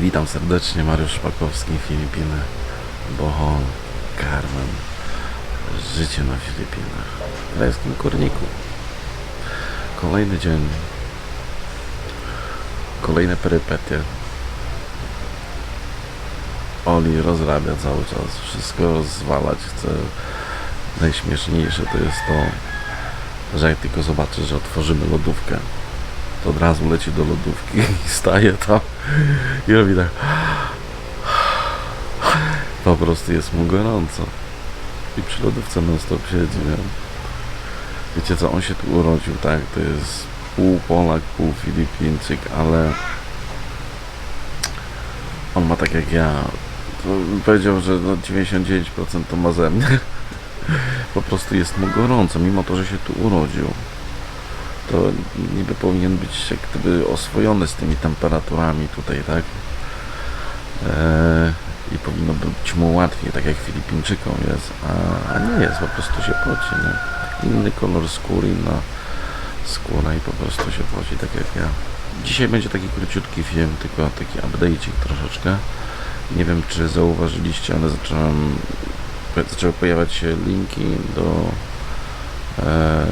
Witam serdecznie, Mariusz Szpakowski, Filipiny, Bohol, Carmen, życie na Filipinach, w rajskim kurniku. Kolejny dzień, kolejne perypetie. Oli rozrabia cały czas, wszystko rozwalać chce. Najśmieszniejsze to jest to, że jak tylko zobaczy, że otworzymy lodówkę, to od razu leci do lodówki i staje tam i robi tak. Po prostu jest mu gorąco. I przy lodówce non stop siedzi, nie? Wiecie co, on się tu urodził, tak? To jest pół Polak, pół Filipińczyk, ale on ma tak jak ja. Powiedział, że no 99% to ma ze mnie. Po prostu jest mu gorąco, mimo to, że się tu urodził to niby powinien być jak gdyby oswojony z tymi temperaturami tutaj, tak? Eee, I powinno być mu łatwiej, tak jak Filipińczykom jest, a, a nie jest, po prostu się poci, nie? Inny kolor skóry, inna skóra i po prostu się poci, tak jak ja. Dzisiaj będzie taki króciutki film, tylko taki update'ik troszeczkę. Nie wiem, czy zauważyliście, ale zacząłem, zaczęły pojawiać się linki do e,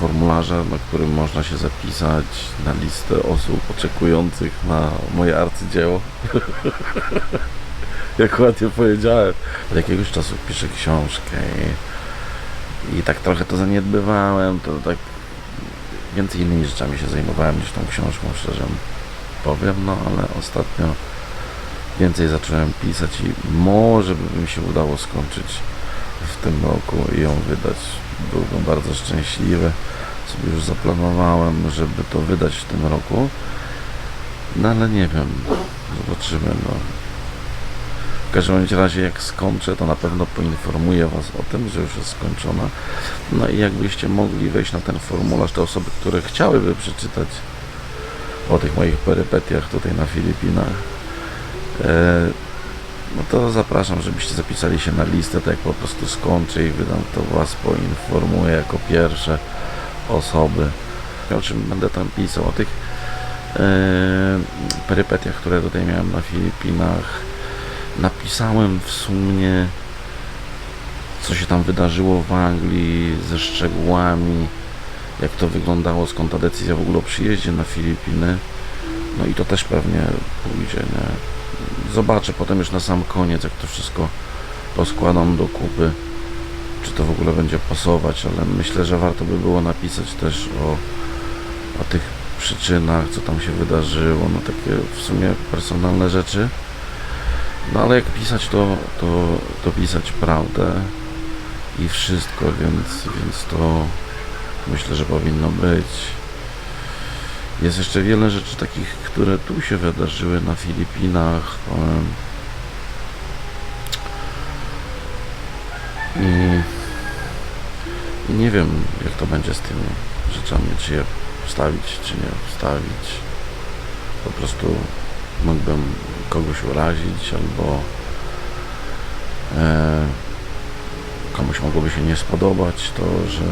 formularza, na którym można się zapisać na listę osób oczekujących na moje arcydzieło. Jak ładnie powiedziałem. Od jakiegoś czasu piszę książkę i, i tak trochę to zaniedbywałem, to tak więcej innymi rzeczami się zajmowałem niż tą książką, szczerze powiem, no ale ostatnio więcej zacząłem pisać i może by mi się udało skończyć w tym roku i ją wydać. Byłbym bardzo szczęśliwy. Sobie już zaplanowałem, żeby to wydać w tym roku. No ale nie wiem. Zobaczymy. No. W każdym razie jak skończę, to na pewno poinformuję Was o tym, że już jest skończona. No i jakbyście mogli wejść na ten formularz, te osoby, które chciałyby przeczytać o tych moich perypetiach tutaj na Filipinach, e, no to zapraszam, żebyście zapisali się na listę, tak jak po prostu skończę i wydam, to Was poinformuję jako pierwsze osoby, o czym będę tam pisał, o tych e, perypetiach, które tutaj miałem na Filipinach. Napisałem w sumie, co się tam wydarzyło w Anglii, ze szczegółami, jak to wyglądało, skąd ta decyzja w ogóle o przyjeździe na Filipiny. No i to też pewnie pójdzie, nie? Zobaczę potem już na sam koniec, jak to wszystko poskładam do kupy, czy to w ogóle będzie pasować, ale myślę, że warto by było napisać też o, o tych przyczynach, co tam się wydarzyło, no takie w sumie personalne rzeczy. No ale jak pisać, to, to, to pisać prawdę i wszystko, więc, więc to myślę, że powinno być. Jest jeszcze wiele rzeczy takich, które tu się wydarzyły na Filipinach. I, I nie wiem, jak to będzie z tymi rzeczami, czy je wstawić, czy nie wstawić. Po prostu mógłbym kogoś urazić, albo e, komuś mogłoby się nie spodobać to, że,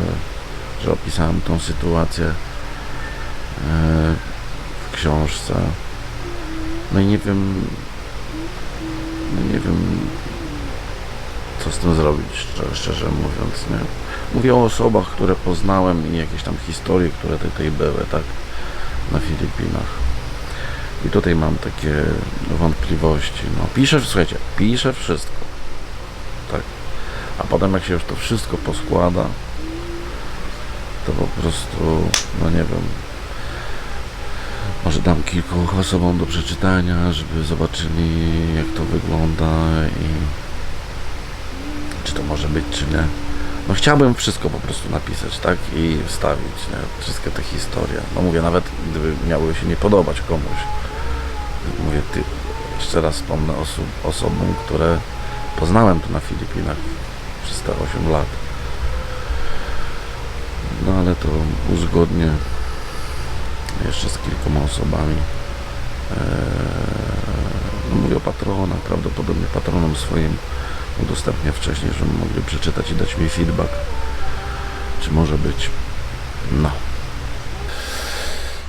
że opisałem tą sytuację e, książce. No i nie wiem, no nie wiem, co z tym zrobić, szczerze, szczerze mówiąc, nie. Mówię o osobach, które poznałem i jakieś tam historie, które tutaj były, tak, na Filipinach. I tutaj mam takie wątpliwości. No, piszę, słuchajcie, piszę wszystko. Tak. A potem jak się już to wszystko poskłada, to po prostu, no nie wiem, może dam kilku osobom do przeczytania, żeby zobaczyli jak to wygląda i czy to może być, czy nie. No chciałbym wszystko po prostu napisać, tak? I wstawić, nie? Wszystkie te historie. No mówię, nawet gdyby miały się nie podobać komuś. Mówię, ty, jeszcze raz wspomnę osobom, które poznałem tu na Filipinach przez te 8 lat. No ale to uzgodnię jeszcze z kilkoma osobami. Eee, no mówię o patronach, prawdopodobnie patronom swoim udostępnię wcześniej, żeby mogli przeczytać i dać mi feedback, czy może być. No.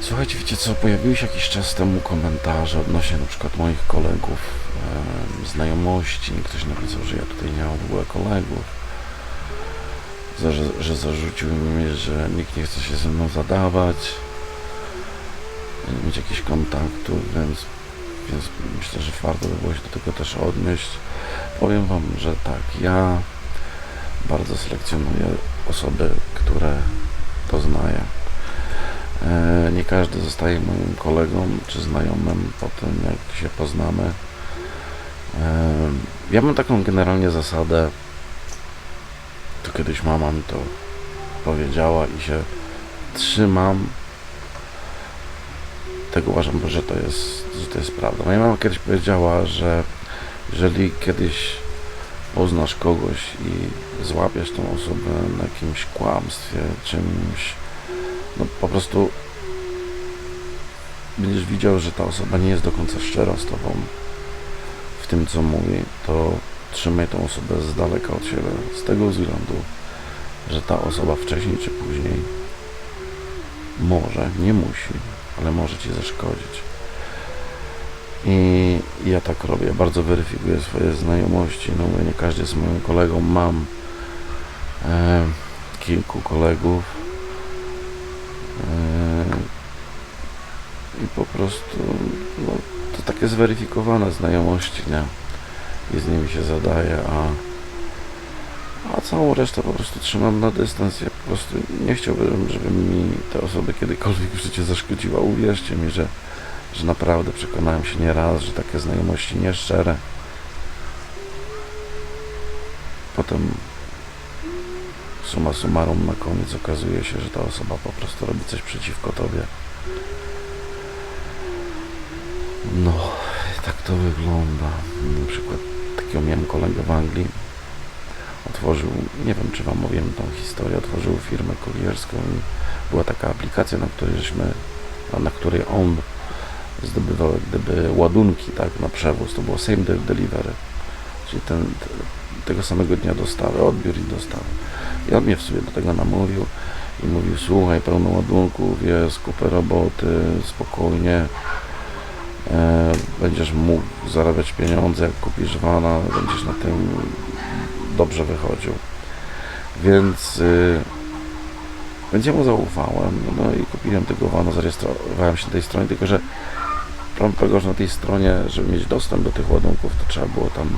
Słuchajcie, wiecie co, pojawiły się jakiś czas temu komentarze odnośnie na przykład moich kolegów, znajomości. Ktoś napisał, że ja tutaj nie mam w ogóle kolegów, że, że zarzucił mi, że nikt nie chce się ze mną zadawać, mieć jakichś kontaktów, więc, więc myślę, że warto by było się do tego też odnieść. Powiem Wam, że tak, ja bardzo selekcjonuję osoby, które poznaję. E, Nie każdy zostaje moim kolegą czy znajomym po tym, jak się poznamy. E, Ja mam taką generalnie zasadę, to kiedyś mama mi to powiedziała i się trzymam. Tego uważam, że to jest, że to jest prawda. Moja mama kiedyś powiedziała, że jeżeli kiedyś poznasz kogoś i złapiesz tą osobę na jakimś kłamstwie, czymś, no po prostu będziesz widział, że ta osoba nie jest do końca szczera z tobą w tym, co mówi, to trzymaj tą osobę z daleka od siebie, z tego względu, że ta osoba wcześniej czy później może, nie musi, ale może ci zaszkodzić. I ja tak robię, bardzo weryfikuję swoje znajomości. No mówię, nie każdy jest moim kolegą, mam e, kilku kolegów e, i po prostu no, to takie zweryfikowane znajomości, nie? I z nimi się zadaje, a, a całą resztę po prostu trzymam na dystans. Ja prostu nie chciałbym, żeby mi te osoby kiedykolwiek w życiu zaszkodziła. Uwierzcie mi, że że naprawdę przekonałem się nieraz, że takie znajomości nieszczere potem summa summarum na koniec okazuje się, że ta osoba po prostu robi coś przeciwko tobie. No, tak to wygląda. Na przykład takiego miałem kolegę w Anglii. Otworzył, nie wiem czy wam mówiłem tą historię, otworzył firmę kurierską i była taka aplikacja, na której żeśmy, na której on zdobywał gdyby ładunki tak, na przewóz. To było same day delivery, czyli ten, te, tego samego dnia dostawy, odbiór i dostawy. I on mnie w sobie do tego namówił i mówił, słuchaj, pełno ładunków, jest kupę roboty, spokojnie, e, będziesz mógł zarabiać pieniądze, jak kupisz wana, będziesz na tym dobrze wychodził. Więc y, więc ja mu zaufałem, no i kupiłem tego vana, zarejestrowałem się na tej stronie, tylko że problem polegał, że na tej stronie, żeby mieć dostęp do tych ładunków, to trzeba było tam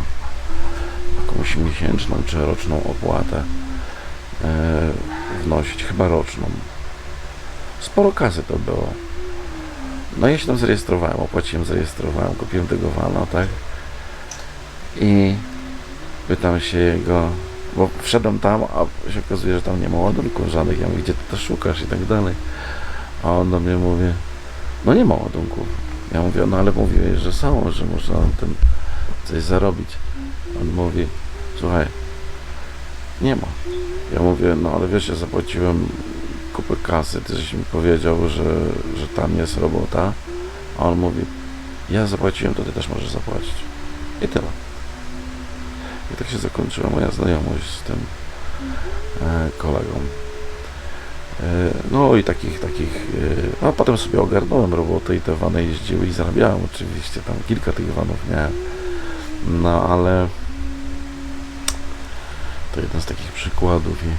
jakąś miesięczną czy roczną opłatę e, wnosić, chyba roczną. Sporo kasy to było. No ja się tam zarejestrowałem, opłaciłem, zarejestrowałem, kupiłem tego vana, tak? I pytam się jego, bo wszedłem tam, a się okazuje, że tam nie ma ładunków żadnych. Ja mówię, gdzie ty to szukasz i tak dalej. A on do mnie mówi, no nie ma ładunków. Ja mówię, no ale mówiłeś, że są, że można na tym coś zarobić. On mówi, słuchaj, nie ma. Ja mówię, no ale wiesz, ja zapłaciłem kupę kasy, ty żeś mi powiedział, że, że tam jest robota. A on mówi, ja zapłaciłem, to ty też możesz zapłacić. I tyle. I tak się zakończyła moja znajomość z tym e, kolegą. E, no i takich, takich, e, a potem sobie ogarnąłem robotę i te wany jeździły i zarabiałem oczywiście, tam kilka tych vanów miałem. No ale to jeden z takich przykładów i,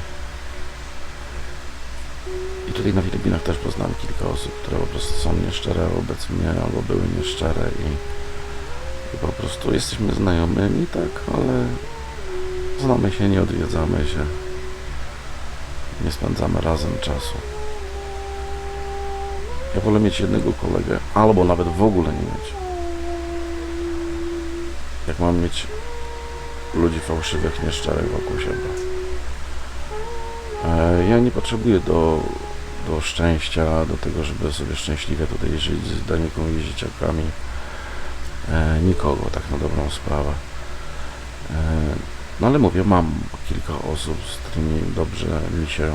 i tutaj na Filipinach też poznałem kilka osób, które po prostu są nieszczere wobec mnie albo były nieszczere i prostu jesteśmy znajomymi, tak, ale znamy się, nie odwiedzamy się, nie spędzamy razem czasu. Ja wolę mieć jednego kolegę, albo nawet w ogóle nie mieć. Jak mam mieć ludzi fałszywych, nieszczerych wokół siebie. E, Ja nie potrzebuję do, do szczęścia, do tego, żeby sobie szczęśliwie tutaj żyć z dalekimi dzieciakami e, nikogo, tak na dobrą sprawę. E, no ale mówię, mam kilka osób, z którymi dobrze mi się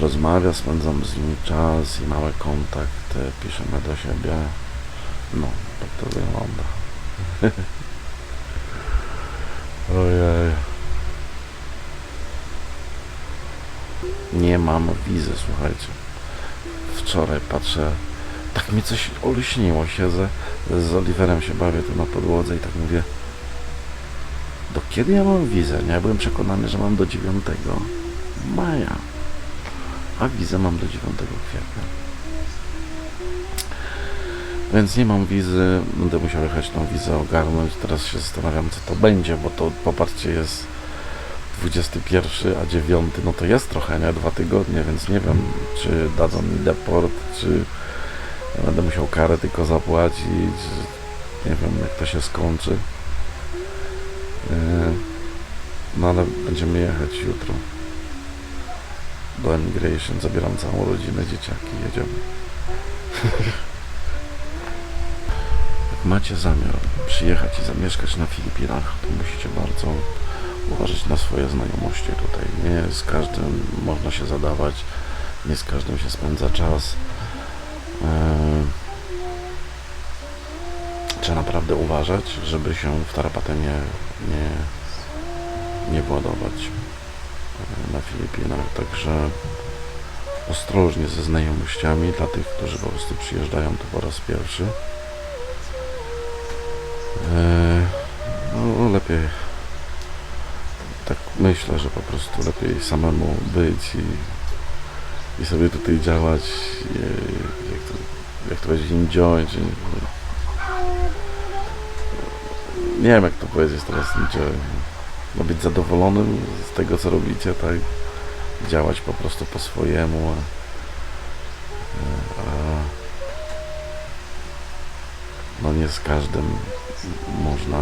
rozmawia, spędzam z nimi czas i mamy kontakt, e, piszemy do siebie. No, tak to wygląda. Ojej. Nie mam wizy, słuchajcie. Wczoraj patrzę, tak mi coś olśniło, siedzę z Oliverem się bawię tu na podłodze i tak mówię, do kiedy ja mam wizę? Nie, ja byłem przekonany, że mam do 9 maja, a wizę mam do 9 kwietnia. Więc nie mam wizy, będę musiał jechać tą wizę ogarnąć. Teraz się zastanawiam, co to będzie, bo to popatrzcie, jest 21, a 9, no to jest trochę, nie? Dwa tygodnie, więc nie wiem, czy dadzą mi deport, czy będę musiał karę tylko zapłacić, nie wiem, jak to się skończy. Yy, No ale będziemy jechać jutro do Emigration, zabieram całą rodzinę, dzieciaki, jedziemy. Jak macie zamiar przyjechać i zamieszkać na Filipinach, to musicie bardzo uważać na swoje znajomości tutaj. Nie z każdym można się zadawać, nie z każdym się spędza czas. Eee, Trzeba naprawdę uważać, żeby się w tarapatę nie, nie, nie władować e, na Filipinach. Także ostrożnie ze znajomościami dla tych, którzy po prostu przyjeżdżają tu po raz pierwszy. Eee, No, lepiej tak myślę, że po prostu lepiej samemu być i, i sobie tutaj działać, jak, to, jak to będzie enjoy, czy, nie wiem jak to powiedzieć teraz, enjoy. No być zadowolonym z tego co robicie, tak, działać po prostu po swojemu, a, no nie z każdym można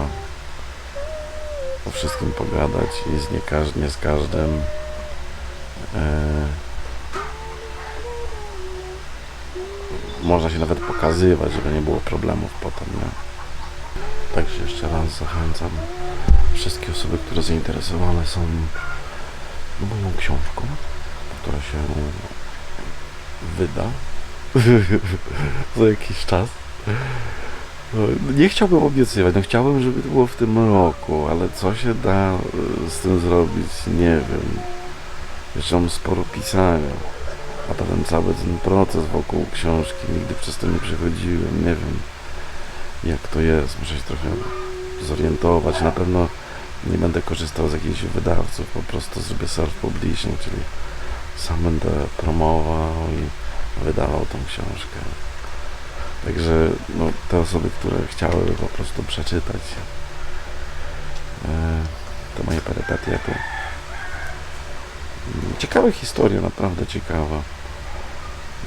o wszystkim pogadać i z nie, nie z każdym e, można się nawet pokazywać, żeby nie było problemów potem, nie? Także jeszcze raz zachęcam wszystkie osoby, które zainteresowane są moją książką, która się wyda za jakiś czas. No, Nie chciałbym obiecywać, no chciałbym, żeby to było w tym roku, ale co się da y, z tym zrobić, nie wiem. Jeszcze mam sporo pisania, a ten cały ten proces wokół książki, nigdy przez to nie przechodziłem, nie wiem jak to jest, muszę się trochę zorientować. Na pewno nie będę korzystał z jakichś wydawców, po prostu zrobię self-publishing, czyli sam będę promował i wydawał tą książkę. Także no, te osoby, które chciały po prostu przeczytać e, te moje perypetie, ciekawe historie, naprawdę ciekawa.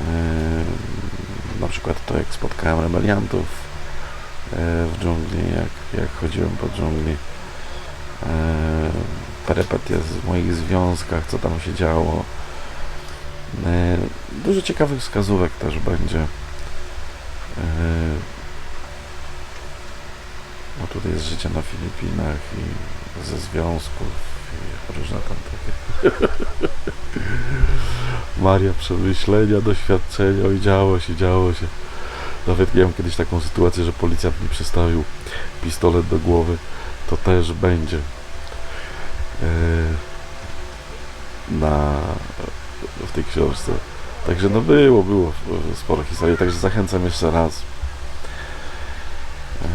E, na przykład to, jak spotkałem rebeliantów w dżungli, jak, jak chodziłem po dżungli. E, perypetie z moich związkach, co tam się działo. E, dużo ciekawych wskazówek też będzie. No tutaj jest życie na Filipinach i ze związków i różne tam takie. Maria przemyślenia, doświadczenia, oj działo się, działo się. Nawet miałem kiedyś taką sytuację, że policjant mi przystawił pistolet do głowy. To też będzie. Yy, Na, w tej książce. Także no było, było sporo historii, także zachęcam jeszcze raz. E,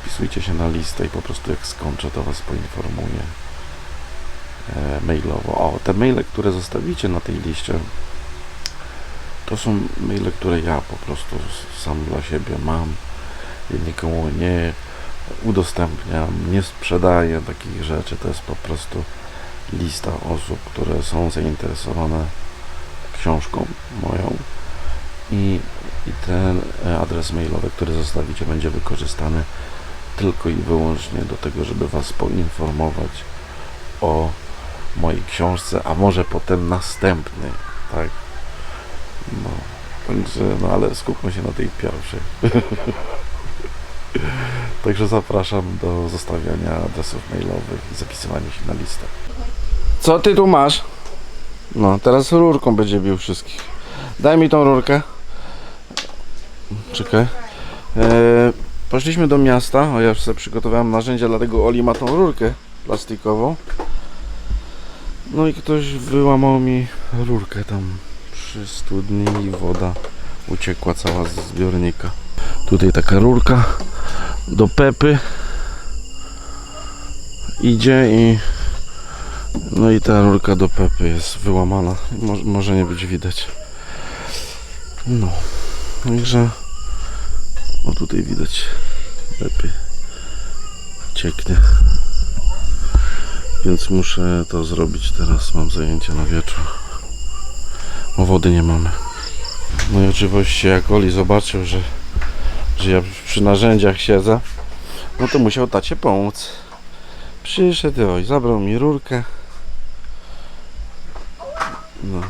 Wpisujcie się na listę i po prostu jak skończę, to Was poinformuję e, mailowo. O, te maile, które zostawicie na tej liście, to są maile, które ja po prostu sam dla siebie mam i nikomu nie udostępniam, nie sprzedaję takich rzeczy. To jest po prostu lista osób, które są zainteresowane książką moją i, i ten e, adres mailowy, który zostawicie, będzie wykorzystany tylko i wyłącznie do tego, żeby Was poinformować o mojej książce, a może potem następny, tak? No, także, no ale skupmy się na tej pierwszej. Także zapraszam do zostawiania adresów mailowych i zapisywania się na listę. Co ty tu masz? No, teraz rurką będzie bił wszystkich. Daj mi tą rurkę. Czekaj. E, poszliśmy do miasta. O, ja już sobie przygotowałem narzędzia, dlatego Oli ma tą rurkę plastikową. No i ktoś wyłamał mi rurkę tam przy studni i woda uciekła cała z zbiornika. Tutaj taka rurka do Pepy idzie i no i ta rurka do Pepy jest wyłamana. Może, może nie być widać. No, także o tutaj widać Pepy cieknie. Więc muszę to zrobić teraz. Mam zajęcie na wieczór. Bo wody nie mamy. No i oczywiście jak Oli zobaczył, że, że ja przy narzędziach siedzę, no to musiał tacie pomóc. Przyszedł oj, zabrał mi rurkę. No.